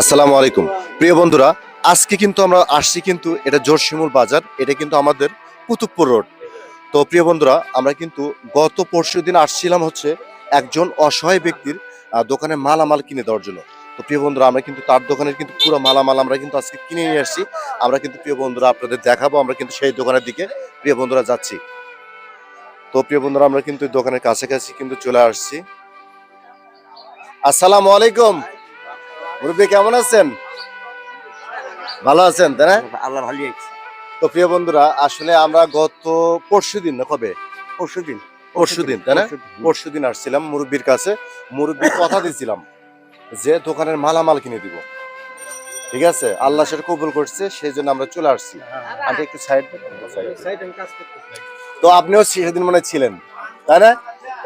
আসসালামু আলাইকুম। প্রিয় বন্ধুরা, আজকে কিন্তু আমরা আসছি কিন্তু এটা জোরশিমুল বাজার, এটা কিন্তু আমাদের কুতুবপুর রোড। তো প্রিয় বন্ধুরা, আমরা কিন্তু গত পরশু দিন আসছিলাম হচ্ছে একজন অসহায় ব্যক্তির দোকানে মালামাল কিনে দেওয়ার জন্য। তো প্রিয় বন্ধুরা, আমরা কিন্তু তার দোকানের কিন্তু পুরো মালামাল আমরা কিন্তু আজকে কিনে নিয়ে আসছি। আমরা কিন্তু প্রিয় বন্ধুরা আপনাদের দেখাবো, আমরা কিন্তু সেই দোকানের দিকে প্রিয় বন্ধুরা যাচ্ছি। তো প্রিয় বন্ধুরা, আমরা কিন্তু দোকানের কাছাকাছি কিন্তু চলে আসছি। আসসালামু আলাইকুম। মুরব্বী কেমন আছেন? ভালো আছেন তাই না? আল্লাহ ভালো আছে। তো প্রিয় বন্ধুরা আসলে আমরা গত পরশু দিন না কবে? পরশু দিন। পরশু দিন তাই না? পরশু দিন আসছিলাম মুরব্বীর কাছে। মুরব্বী কথা দিয়েছিলাম যে দোকানের মালামাল কিনে দিব। ঠিক আছে? আল্লাহ সেটা কবুল করছে সেই জন্য আমরা চলে আসছি। একটু সাইড তো আপনিও সেদিন মনে হয় ছিলেন তাই না?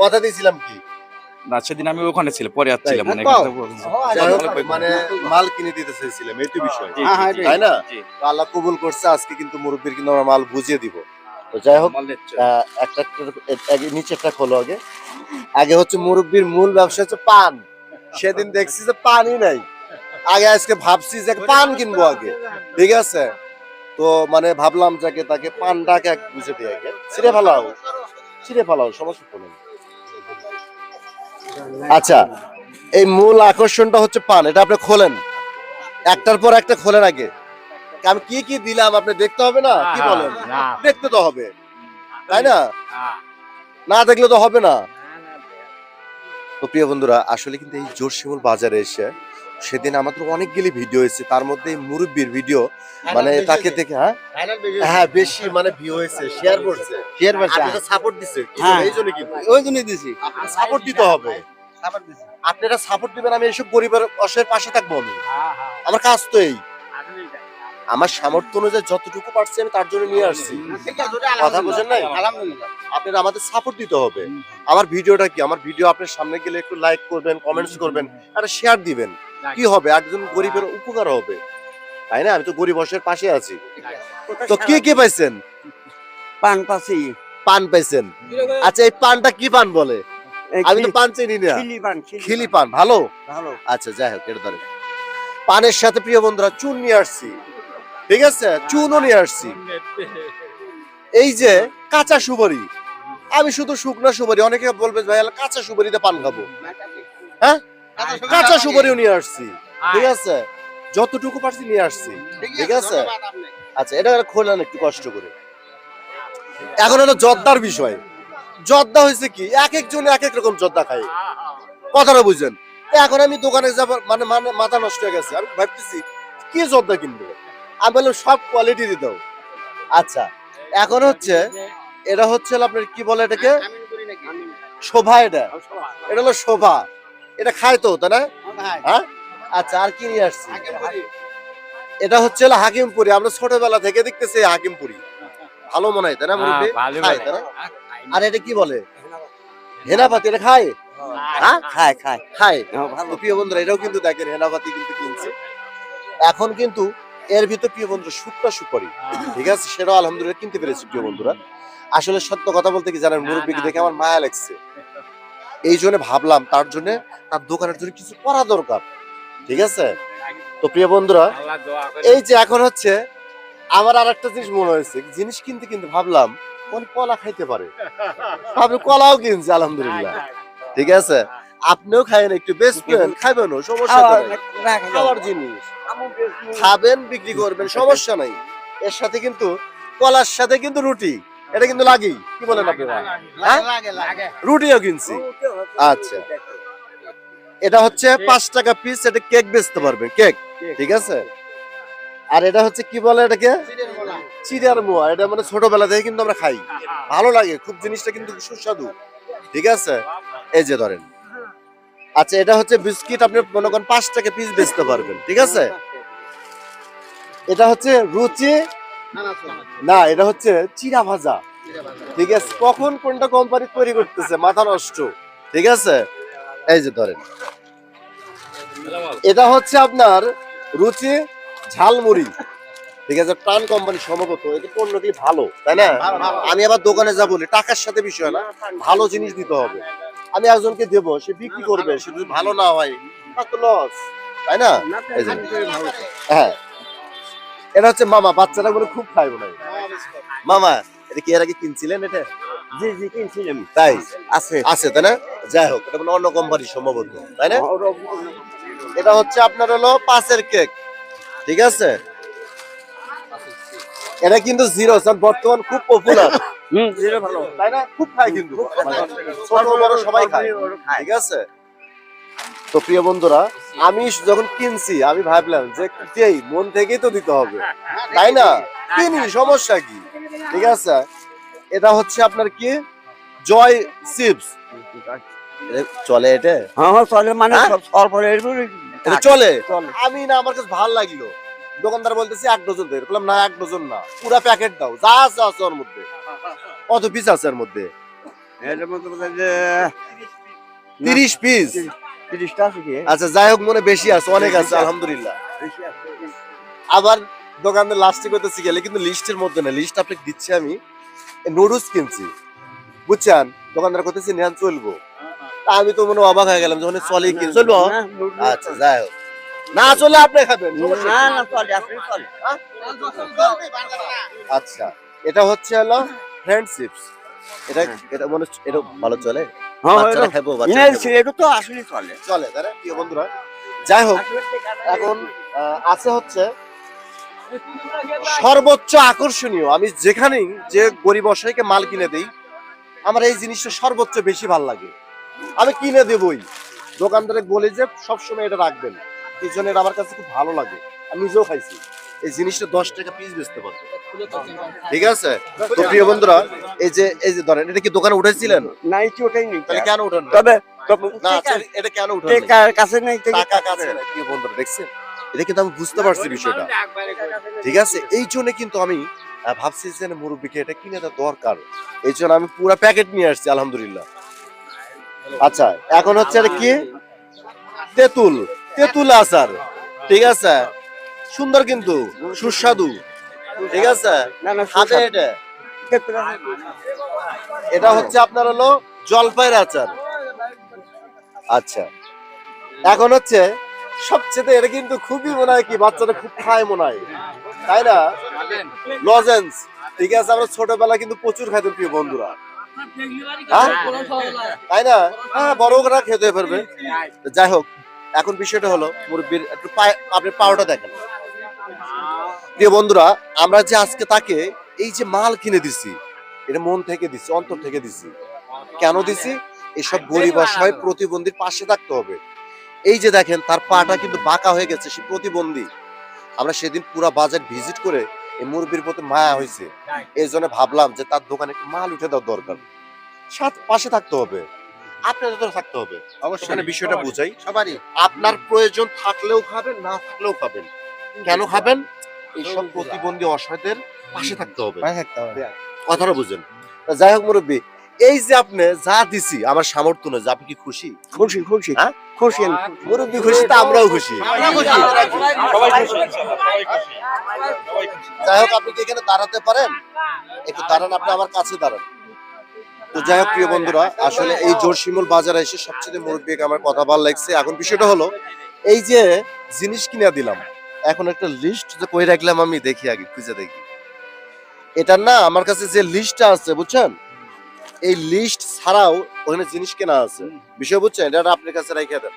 কথা দিয়েছিলাম কি? না সেদিন আমি ওখানে ছিলাম পরে আসছিলাম মানে তো- মানে মাল কিনে দিতে চাইছিলাম এইটু বিষয়। জি, হ্যাঁ, হ্যাঁ, তাই না? আল্লাহ কবুল করছে আজকে কিন্তু মুরব্বীর কিন্তু আমরা মাল বুঝিয়ে দিব। তো যাই হোক। একটা নিচেরটা খোলো আগে। আগে হচ্ছে মুরব্বীর মূল ব্যবসা হচ্ছে পান। সেদিন দেখছি যে পানই নাই। আগে আজকে ভাবছি যে পান কিনবো আগে ঠিক আছে? তো মানে ভাবলাম যাকে তাকে পানটাকে এক বুঝে দিয়ে আগে। ছিঁড়ে ফেলাও ছিঁড়ে ফেলাও সমস্যা কোনো নেই। আচ্ছা এই মূল আকর্ষণটা হচ্ছে পান এটা আপনি খোলেন। একটার পর একটা খোলেন আগে। আমি কি কি দিলাম আপনি দেখতে হবে না? কি বলেন? দেখতে তো হবে। তাই না? না দেখলে তো হবে না। তো প্রিয় বন্ধুরা আসলে কিন্তু এই জোরশিমুল বাজারে এসে সেদিন আমাদের অনেকগুলি ভিডিও এসেছে তার মধ্যে মুরব্বীর ভিডিও মানে তাকে দেখে হ্যাঁ? হ্যাঁ বেশি মানে ভিউ হয়েছে শেয়ার করছে। শেয়ার বাসা আপনারা সাপোর্ট দিছে। হ্যাঁ। এই জন্য কিন্তু। ওই জন্যই দিছি। সাপোর্ট দিতে হবে। আপনারা সাপোর্ট দিবেন আমি এইসব গরিবের অসহায়ের পাশে থাকব আমি। আমার কাজ তো এই। আমার সামর্থ্য অনুযায়ী যতটুকু পারছি আমি তার জন্য নিয়ে আসছি। কথা বোঝেন নাই? আলহামদুলিল্লাহ। আপনারা আমাদের সাপোর্ট দিতে হবে। আমার ভিডিওটা কি? আমার ভিডিও আপনার সামনে গেলে একটু লাইক করবেন কমেন্টস করবেন একটা শেয়ার দিবেন। কি হবে? একজন গরিবের উপকার হবে। তাই না? আমি তো গরিব অসহায়ের পাশে আছি। তো কে কে পাইছেন? পান পাসি পান পাইছেন? আচ্ছা এই পানটা কি পান বলে? আমি তো পান চিনি না। খিলি পান খিলি পান। ভালো? ভালো। আচ্ছা যাই হোক এটা ধরে পানের সাথে প্রিয় বন্ধুরা চুন নিয়ে আসছি। ঠিক আছে? চুনও নিয়ে আসছি। এই যে কাঁচা সুপারি। আমি শুধু শুকনো সুপারি। অনেকে বলবে ভাই কাঁচা সুপারিতে পান খাব। হ্যাঁ? কাঁচা সুপারিও নিয়ে আসছি। ঠিক আছে? যতটুকু পারছি নিয়ে আসছি। ঠিক আছে আচ্ছা এটা খোলেন একটু কষ্ট করে। এখন হলো জর্দার বিষয়। জর্দা হয়েছে কি? এক একজন এক এক রকম জর্দা খায়। কথাটা বুঝছেন এখন আমি দোকানে যাব মানে মানে মাথা নষ্ট হয়ে গেছে। আমি ভাবতেছি কি জর্দা কিনবো? আমি বললাম সব কোয়ালিটি দাও। আচ্ছা এখন হচ্ছে এটা হচ্ছে আপনার কি বলে এটাকে? শোভা এটা। এটা হলো শোভা। এটা খায় তো তাই না? হ্যাঁ। আচ্ছা আর কি নিয়ে আসছি? এটা হচ্ছে হাকিমপুরি। আমরা ছোটবেলা থেকে দেখতেছি হাকিমপুরি। ভালো মনে হয় তাই না খায় তাই না? আর এটা কি বলে? হেনাপাতি এটা খায়? হ্যাঁ? খায় খায়। খায়? প্রিয় বন্ধুরা এটাও কিন্তু দেখেন হেনাপাতি কিন্তু কিনছে। এখন কিন্তু এর ভিতর প্রিয় বন্ধুরা সুটটা সুপারি। ঠিক আছে? সেটাও আলহামদুলিল্লাহ কিনতে পেরেছি প্রিয় বন্ধুরা। আসলে সত্য কথা বলতে কি জানেন মুরব্বীকে দেখে আমার মায়া লাগছে। এই জন্য ভাবলাম তার জন্য তার দোকানের জন্য কিছু করা দরকার। ঠিক আছে? তো প্রিয় বন্ধুরা এই যে এখন হচ্ছে আমার আর একটা জিনিস মনে হয়েছে জিনিস কিনতে কিন্তু ভাবলাম কোন কলা খাইতে পারে। আপনি কলাও কিনছে আলহামদুলিল্লাহ। ঠিক আছে? আপনিও খাইন একটু বেস্ট ফ্রেন্ড খাইবেন সমস্যা খাওয়ার জিনিস। খাবেন বিক্রি করবেন সমস্যা নাই। এর সাথে কিন্তু কলার সাথে কিন্তু রুটি। এটা কিন্তু লাগেই। কি বলেন আপনারা হ্যাঁ? রুটিও কিনছি। আচ্ছা। এটা হচ্ছে পাঁচ টাকা পিস এটা কেক বেচতে পারবেন কেক। ঠিক আছে? আর এটা হচ্ছে কি বলে এটাকে? চিড়িয়ার মোয়া। এটা মানে ছোটবেলা থেকে কিন্তু আমরা খাই। ভালো লাগে খুব জিনিসটা কিন্তু সুস্বাদু। ঠিক আছে? এই যে ধরেন। আচ্ছা এটা হচ্ছে বিস্কিট আপনি মনে করেন পাঁচ টাকা পিস বেচতে পারবেন। ঠিক আছে? এটা হচ্ছে রুচি না এটা হচ্ছে চিরা ভাজা। ঠিক আছে? কখন কোনটা কোম্পানি তৈরি করতেছে মাথা নষ্ট। ঠিক আছে? এই যে ধরেন। এটা হচ্ছে আপনার রুচি ঝালমুড়ি। ঠিক আছে? প্রাণ কোম্পানি সম্ভবত এটা পণ্যটি ভালো তাই না? আমি আবার দোকানে যাব টাকার সাথে বিষয় না। ভালো জিনিস দিতে হবে। আমি একজনকে দেবো সে বিক্রি করবে সে যদি ভালো না হয় তার তো লস তাই না? হ্যাঁ। এটা হচ্ছে মামা বাচ্চারা গুলো খুব খায় মনে মামা এটা কি এর আগে কিনছিলেন এটা? জি জি কিনছিলাম তাই? আছে। আছে তাই না? যাই হোক এটা অন্য কোম্পানি সম্ভবত তাই না? এটা হচ্ছে আপনার হলো পাঁচের কেক ঠিক আছে? এটা কিন্তু জিরো স্যার বর্তমান খুব পপুলার হুম জিরো ভালো। তাই না? খুব খায় কিন্তু। ছোট বড় সবাই খায়। ঠিক আছে? তো প্রিয় বন্ধুরা আমি যখন কিনছি আমি ভাবলাম যে এই মন থেকেই তো দিতে হবে। তাই না? কিনি সমস্যা কি? ঠিক আছে? এটা হচ্ছে আপনার কি? Joy chips. চলে এটা? হ্যাঁ হ্যাঁ চলে মানে হ্যাঁ? চলে? আমি না আমার কাছে ভালো লাগল। দোকানদার বলতেছে এক ডজন দেয় বললাম না এক ডজন না। পুরা প্যাকেট দাও। যা আছে আছে ওর মধ্যে। কত পিস আছে এর মধ্যে? এর মধ্যে যে তিরিশ পিস তিরিশটা আছে কি? আচ্ছা যাই হোক মনে বেশি আছে অনেক আছে আলহামদুলিল্লাহ। আবার দোকানদার লাস্টে করতেছি গেলে কিন্তু লিস্টের মধ্যে না লিস্ট আপনাকে দিচ্ছি আমি। নুডলস কিনছি। বুঝছেন? দোকানদার করতেছি নেন চলবো। আমি তো মনে হয় অবাক হয়ে গেলাম যখন চলে কি? চলবো? আচ্ছা যাই হোক। না চলে আপনি খাবেন না না চলে আসলে চলে। আচ্ছা এটা হচ্ছে হলো ফ্রেন্ডশিপস এটা এটা মনে হচ্ছে এটা ভালো চলে? হ্যাঁ বাচ্চারা খাব না, বাচ্চারা খাব। এটা তো আসলে চলে। চলে তাই প্রিয় বন্ধুরা যাই হোক এখন আছে হচ্ছে সর্বোচ্চ আকর্ষণীয়। আমি যেখানেই যে গরিব অসহায়কে মাল কিনে দেই আমার এই জিনিসটা সর্বোচ্চ বেশি ভালো লাগে। আমি কিনে দেবই। দোকানদারে বলে যে সবসময় এটা রাখবেন। এই জন্য এটা আমার কাছে খুব ভালো লাগে। আমি নিজেও খাইছি। এই জিনিসটা দশ টাকা পিস বেচতে পারব। ঠিক আছে? তো প্রিয় বন্ধুরা এই যে এই যে ধরেন এটা কি দোকানে উঠেছিলেন নাই কি ওটাই তাহলে কেন উঠান? তবে আচ্ছা, এটা কেন উঠান কাছে নেই টাকা কাছে নাই, প্রিয় বন্ধুরা দেখছেন? এটা কিন্তু আমি বুঝতে পারছি বিষয়টা। ঠিক আছে? এই জন্য কিন্তু আমি ভাবছি যে মুরব্বিকে এটা কিনে দেওয়া দরকার। এই জন্য আমি পুরো প্যাকেট নিয়ে আসছি আলহামদুলিল্লাহ। আচ্ছা এখন হচ্ছে এটা কি? তেঁতুল। তেঁতুল আচার। ঠিক আছে? সুন্দর কিন্তু সুস্বাদু। ঠিক আছে? এটা? এটা হচ্ছে আপনার হলো জলপাইয়ের আচার। আচ্ছা। এখন হচ্ছে সবচেয়ে এটা কিন্তু খুবই মনে হয় কি, বাচ্চারা খুব খায় মনে হয়। তাই না? লজেন্স। ঠিক আছে, আমরা ছোটবেলা কিন্তু প্রচুর খাইতাম প্রিয় বন্ধুরা। হ্যাঁ? তাই না? হ্যাঁ বড় ওরা খেতে পারবে। যাই হোক, এখন বিষয়টা হলো, মুরব্বীর একটু আপনি পাওয়াটা দেখেন। প্রিয় বন্ধুরা, আমরা যে আজকে তাকে এই যে মাল কিনে দিছি এটা মন থেকে দিছি অন্তর থেকে দিছি। কেন দিছি? এসব গরিব অসহায় প্রতিবন্ধীর পাশে থাকতে হবে। এই যে দেখেন তার পাটা কিন্তু বাঁকা হয়ে গেছে সে প্রতিবন্ধী। আমরা সেদিন পুরো বাজার ভিজিট করে এই মুরব্বীর প্রতি মায়া হয়েছে। এই জন্য ভাবলাম যে তার দোকানে একটু মাল উঠে দেওয়া দরকার। সাথ পাশে থাকতে হবে। আপনাদের তো থাকতে হবে। অবশ্যই। বিষয়টা বুঝাই। সবারই। আপনার প্রয়োজন থাকলেও খাবেন না থাকলেও খাবেন। কেন খাবেন? এইসব প্রতিবন্ধী অসহায়দের পাশে থাকতে হবে। কথাটা বুঝেন যাই হোক মুরব্বী এই যে আপনি যা দিছি আমার সামর্থ্য নয় যে আপনি কি খুশি? খুশি খুশি। হ্যাঁ? খুশি মুরব্বী খুশি তা আমরাও খুশি। আমরা খুশি। সবাই খুশি সবাই খুশি। সবাই খুশি। যাই হোক আপনি কি এখানে দাঁড়াতে পারেন? একটু দাঁড়ান আপনি আমার কাছে দাঁড়ান। তো যাই হোক প্রিয় বন্ধুরা আসলে এই জোরশিমুল বাজারে এসে সবচেয়ে মুরব্বীকে আমার কথা ভালো লাগছে। এখন বিষয়টা হলো এই যে জিনিস কিনে দিলাম এখন একটা লিস্ট যে কই রাখলাম আমি দেখি আগে খুঁজে দেখি। এটা না আমার কাছে যে লিস্টটা আছে বুঝছেন? এই লিস্ট ছাড়াও ওখানে জিনিস কেনা আছে। বিষয় বুঝছেন? এটা আপনার কাছে রেখে দেন।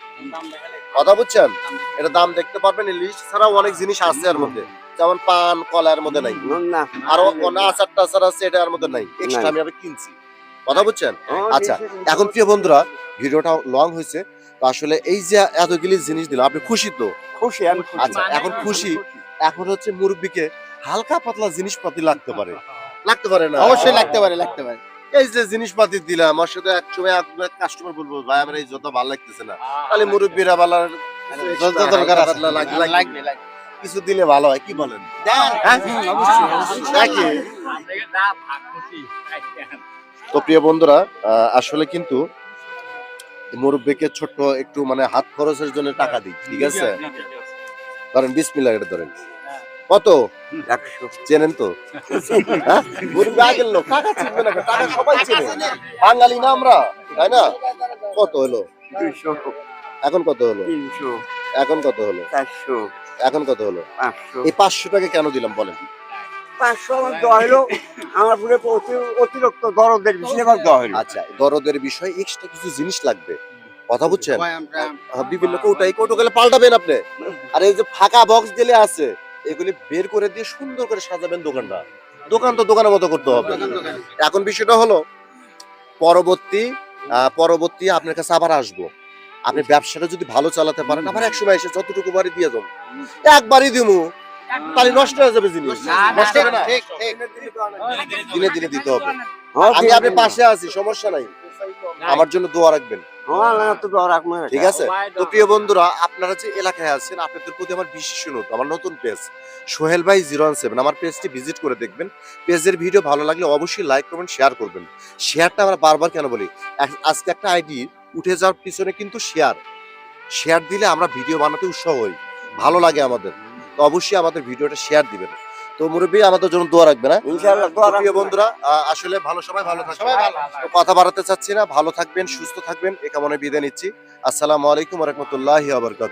কথা বুঝছেন? এটা দাম দেখতে পারবেন এই লিস্ট ছাড়াও অনেক জিনিস আছে এর মধ্যে। যেমন পান কলার মধ্যে নাই। না। আরও অন্য আচার টাচার আছে এটার মধ্যে নাই। এক্সট্রা আমি আবার কিনছি। কথা বুঝছেন? আচ্ছা, এখন প্রিয় বন্ধুরা ভিডিওটা লং হয়েছে। তো আসলে এই যে এতগুলি জিনিস দিলাম আপনি খুশি তো? খুশি আমি খুশি। আচ্ছা এখন খুশি। এখন হচ্ছে মুরব্বীকে হালকা পাতলা জিনিসপাতি লাগতে পারে। লাগতে পারে না? অবশ্যই লাগতে পারে লাগতে পারে। এই যে জিনিসপাতি দিলাম আমার সাথে এক সময় কাস্টমার বলব ভাই আমার এই যত ভালো লাগতেছে না। তাহলে মুরব্বীরা বালার যত দরকার লাগবে, কিছু দিলে ভালো হয় কি বলেন। হ্যাঁ? নাকি? তো প্রিয় বন্ধুরা আসলে কিন্তু মুরব্বীকে ছোট্ট একটু মানে হাত খরচের জন্য টাকা দিই ঠিক আছে? ধরেন বিশ মিলার ধরেন। কত। চেনেন তো? হ্যাঁ? আগের লোক। টাকা চিনবে না টাকা সবাই চেনে। বাঙালি না আমরা তাই না? কত হলো? এখন কত হলো? এখন কত হলো? চারশো। এখন কত হলো? পাঁচশো। এই পাঁচশো টাকা কেন দিলাম বলেন? পাঁচশো আমার দেওয়া হলো। আমার পুরো অতিরিক্ত দরদের বিষয়ে। আমার দেওয়া হলো। আচ্ছা দরদের বিষয়ে এক্সট্রা কিছু জিনিস লাগবে। কথা বুঝছেন? ভাই আমরা হ্যাঁ, বিভিন্ন কৌটা এই কৌটো গেলে পাল্টাবেন আপনি। আর এই যে ফাঁকা বক্স দিলে আছে। এগুলি বের করে দিয়ে সুন্দর করে সাজাবেন দোকানটা। দোকান তো দোকানের মতো করতে হবে। এখন বিষয়টা হলো পরবর্তী পরবর্তী আপনার কাছে আবার আসব। আপনি ব্যবসাটা যদি ভালো চালাতে পারেন আবার এক সময় এসে যতটুকু বাড়ি দিয়ে যাব একবারই দিমু তাহলে নষ্ট হয়ে যাবে জিনিস। নষ্ট হবে না? দিনে দিনে দিতে হবে। আমি দিন আপনার দিন। পাশে আছি সমস্যা নাই। আমার জন্য দোয়া রাখবেন। ঠিক আছে? তো প্রিয় বন্ধুরা আপনারা যে এলাকায় আছেন আপনাদের প্রতি আমার বিশেষ অনুরোধ আমার নতুন পেজ সোহেল ভাই জিরো ওয়ান সেভেন আমার পেজটি ভিজিট করে দেখবেন। পেজের ভিডিও ভালো লাগলে অবশ্যই লাইক করবেন শেয়ার করবেন। শেয়ারটা আমরা বারবার কেন বলি? আজকে একটা আইডি উঠে যাওয়ার পিছনে কিন্তু শেয়ার। শেয়ার দিলে আমরা ভিডিও বানাতে উৎসাহ হই। ভালো লাগে আমাদের। তো অবশ্যই আমাদের ভিডিওটা শেয়ার দিবেন। তো মুরব্বী আমাদের জন্য দোয়া রাখবে না ইনশাআল্লাহ প্রিয় বন্ধুরা আসলে ভালো সবাই ভালো থাকবে সবাই ভালো। কথা বাড়াতে চাচ্ছি না ভালো থাকবেন সুস্থ থাকবেন এ কামনে বিদায় নিচ্ছি। আসসালামু আলাইকুম রহমতুল্লাহ আবরকাত